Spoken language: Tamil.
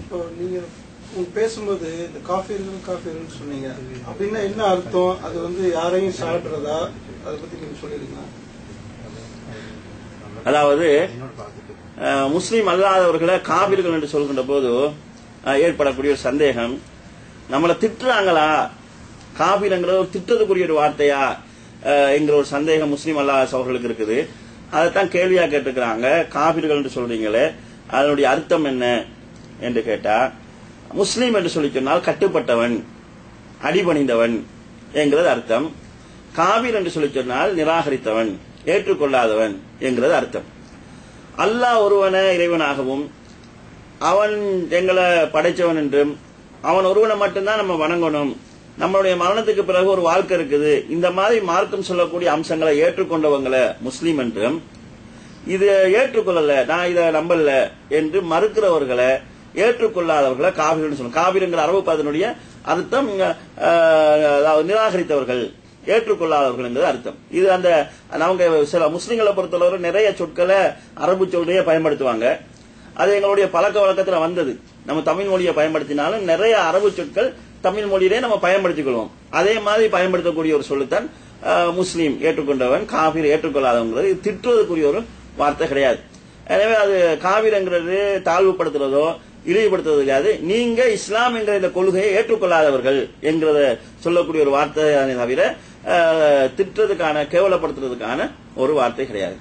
இப்போ நீங்க பேசும்போது இந்த காஃபீர்கள் காஃபீர்கள் சொன்னீங்க. அப்படின்னா என்ன அர்த்தம்? அது வந்து யாரையும் சாடுறதா அதை பத்தி நீங்க சொல்லிருங்க அதாவது முஸ்லிம் அல்லாதவர்களை காபிர்கள் என்று சொல்கின்ற போது ஏற்படக்கூடிய ஒரு சந்தேகம். நம்மளை திட்டுறாங்களா? காபிரங்கிற ஒரு திட்டத்துக்குரிய ஒரு வார்த்தையா? என்கிற ஒரு சந்தேகம் முஸ்லிம் அல்லாத சகோதரர்களுக்கு இருக்குது. அதைத்தான் கேள்வியா கேட்டுக்கிறாங்க காபிர்கள் என்று சொல்றீங்களே அதனுடைய அர்த்தம் என்ன? என்று கேட்டா முஸ்லீம் என்று சொல்லி சொன்னால் கட்டுப்பட்டவன் அடிபணிந்தவன் என்கிறது அர்த்தம். காபீர் என்று சொல்லி சொன்னால் நிராகரித்தவன் ஏற்றுக்கொள்ளாதவன் என்கிறது அர்த்தம். அல்லாஹ் ஒருவனை இறைவனாகவும் அவன் எங்களை படைச்சவன் என்றும் அவன் ஒருவனை மட்டும்தான் நம்ம வணங்கணும். நம்மளுடைய மரணத்துக்கு பிறகு ஒரு வாழ்க்கை இருக்குது. இந்த மாதிரி மார்க்கம் சொல்லக்கூடிய அம்சங்களை ஏற்றுக்கொண்டவங்களை முஸ்லீம் என்றும் இது ஏற்றுக்கொள்ளல நான் இதை நம்பல என்று மறுக்கிறவர்களை ஏற்றுக்கொள்ளாதவர்களை காவிரின்னு சொல்லணும் காவிரிங்கிற அரபு பதனுடைய அர்த்தம் அதாவது நிராகரித்தவர்கள் ஏற்றுக்கொள்ளாதவர்கள் என்பது அர்த்தம். இது அந்த அவங்க சில முஸ்லீம்களை பொறுத்தளவு நிறைய சொற்களை அரபு சொல்லையே பயன்படுத்துவாங்க. அது எங்களுடைய பழக்க வழக்கத்தில் வந்தது. நம்ம தமிழ் மொழியை பயன்படுத்தினாலும் நிறைய அரபு சொற்கள் தமிழ் மொழியிலே நம்ம பயன்படுத்திக் கொள்வோம் அதே மாதிரி பயன்படுத்தக்கூடிய ஒரு சொல்லுத்தான் முஸ்லீம் ஏற்றுக்கொண்டவன் காபீர் ஏற்றுக்கொள்ளாதவங்கிறது. திட்டுவதற்குரிய ஒரு வார்த்தை கிடையாது. எனவே அது காவிரங்கிறது தாழ்வுபடுத்துறதோ இழிவுபடுத்துவது கிடையாது நீங்க இஸ்லாம் என்கிற இந்த கொள்கையை ஏற்றுக்கொள்ளாதவர்கள் என்கிறத சொல்லக்கூடிய ஒரு வார்த்தை தவிர திட்டுறதுக்கான கேவலப்படுத்துறதுக்கான ஒரு வார்த்தை கிடையாது.